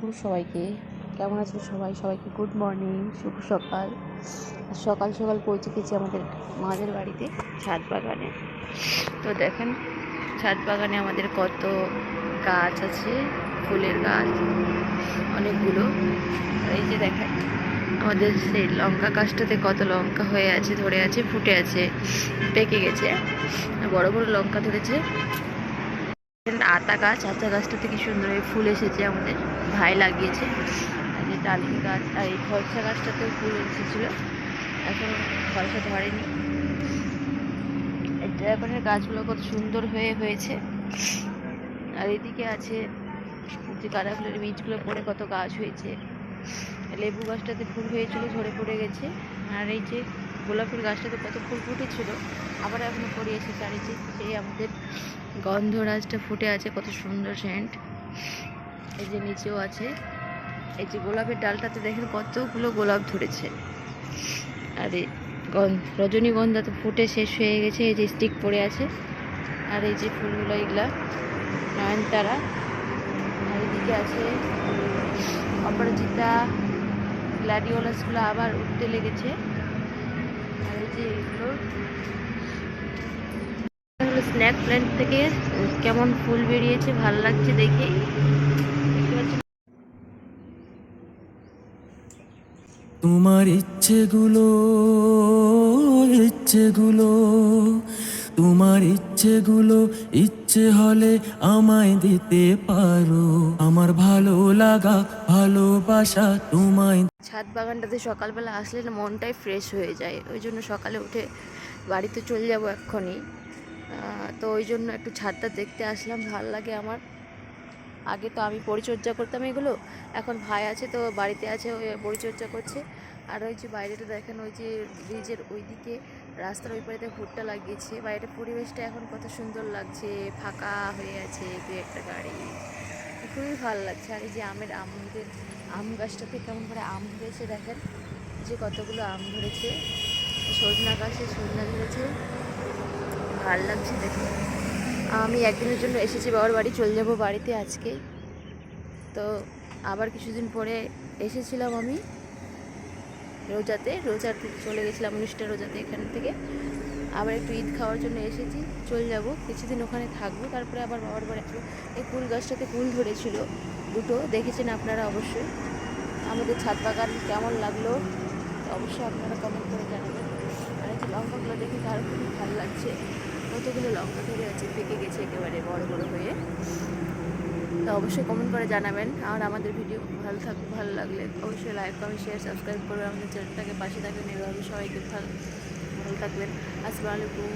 দুপুর সবাইকে। কেমন আছেন সবাই? সবাইকে গুড মর্নিং শুভ সকাল। সকাল সকাল পৌঁছে গেছি আমাদের মাদের বাড়িতে ছাদ বাগানে। তো দেখেন, ছাদ বাগানে আমাদের কত গাছ আছে, ফুলের গাছ, অনেকগুলো। এই যে দেখেন, আমাদের সেই লঙ্কা গাছটাতে কত লঙ্কা হয়ে আছে, ধরে আছে, ফুটে আছে, পেকে গেছে। বড় বড় লঙ্কা ধরেছে। আতা গাছ, আতা গাছটাতে কি সুন্দর ফুল এসেছে, আমাদের ভাই লাগিয়েছে। যে ডালিম গাছ, আর এই ফলসা গাছটাতেও ফুল এসেছিল। এখন ফলসা ধরেনি। ড্রাগনের গাছগুলো কত সুন্দর হয়ে হয়েছে। আর এদিকে আছে যে গাঁদা ফুলের বীজগুলো পরে কত গাছ হয়েছে। লেবু গাছটাতে ফুল হয়েছিল, ঝরে পড়ে গেছে। আর এই যে গোলাপের গাছটাতে কত ফুল ফুটেছিল, আবার এখনও আর এই যে সেই আমাদের গন্ধরাজটা ফুটে আছে, কত সুন্দর সেন্ট এই যে নিচেও আছে। এই যে গোলাপের ডালটাতে দেখেন কতগুলো গোলাপ ধরেছে। আর এই গন্ধ রজনীগন্ধা তো ফুটে শেষ হয়ে গেছে, এই যে স্টিক পড়ে আছে। আর এই যে ফুলগুলো এগুলা, নয়নতারা। আর এদিকে আছে অপরাজিতা গ্ল্যাডিওলাসগুলো আবার উঠতে লেগেছে। আর স্ন্যাক প্ল্যান্ট থেকে কেমন ফুল বেরিয়েছে ভালো লাগছে দেখে। তোমার ইচ্ছেগুলো ইচ্ছেগুলো তোমার ইচ্ছেগুলো ইচ্ছে হলে আমায় দিতে পারো। আমার ভালো লাগা, ভালোবাসা তোমায় ছাদ বাগানটাতে সকালবেলা আসলে মনটাই ফ্রেশ হয়ে যায়। ওই জন্য সকালে উঠে বাড়িতে চলে যাব এক্ষুনি। তো ওই জন্য একটু ছাদটা দেখতে আসলাম, ভালো লাগে আমার। আগে তো আমি পরিচর্যা করতাম এগুলো, এখন ভাই আছে তো বাড়িতে আছে ওই পরিচর্যা করছে। আর ওই যে বাইরেটা দেখেন, ওই যে ব্রিজের ওইদিকে রাস্তার ওই পাড়েতে ভুট্টা লাগিয়েছে। বাইরের পরিবেশটা এখন কত সুন্দর লাগছে, ফাঁকা হয়ে আছে দু একটা গাড়ি। খুবই ভালো লাগছে। আর এই যে আমের আমাদের, আম গাছটাতে কেমন করে আম ধরেছে দেখেন, যে কতগুলো আম ধরেছে। সজনা গাছে সজনা ধরেছে। ভালো লাগছে দেখে। আমি একদিনের জন্য এসেছি বাবার বাড়ি, চলে যাব বাড়িতে আজকে। তো আবার কিছুদিন পরে এসেছিলাম আমি। রোজাতে, রোজার চলে গেছিলাম উনিশটা রোজাতে এখান থেকে। আবার একটু ঈদ খাওয়ার জন্য এসেছি, চলে যাব, কিছুদিন ওখানে থাকব, তারপরে আবার বাবার বাড়ি আসব। এই কুল গাছটাতে কুল ধরেছিল দুটো, দেখেছেন আপনারা অবশ্যই। আমাদের ছাদ বাগান কেমন লাগল অবশ্যই আপনারা কমেন্ট করে জানাবেন। আর যে লঙ্কাগুলো দেখে কার খুবই ভালো লাগছে। কতগুলো লঙ্কা ধরে আছে, পেকে গেছে একেবারে বড় বড় হয়ে। তো অবশ্যই কমেন্ট করে জানাবেন। আর আমাদের ভিডিও ভালো থাক, ভালো লাগলে অবশ্যই লাইক কমেন্ট শেয়ার সাবস্ক্রাইব করবেন। আমাদের চ্যানেলটাকে পাশে থাকবেন। এভাবে সবাইকে ভালো ভালো থাকবেন। আসসালামু আলাইকুম।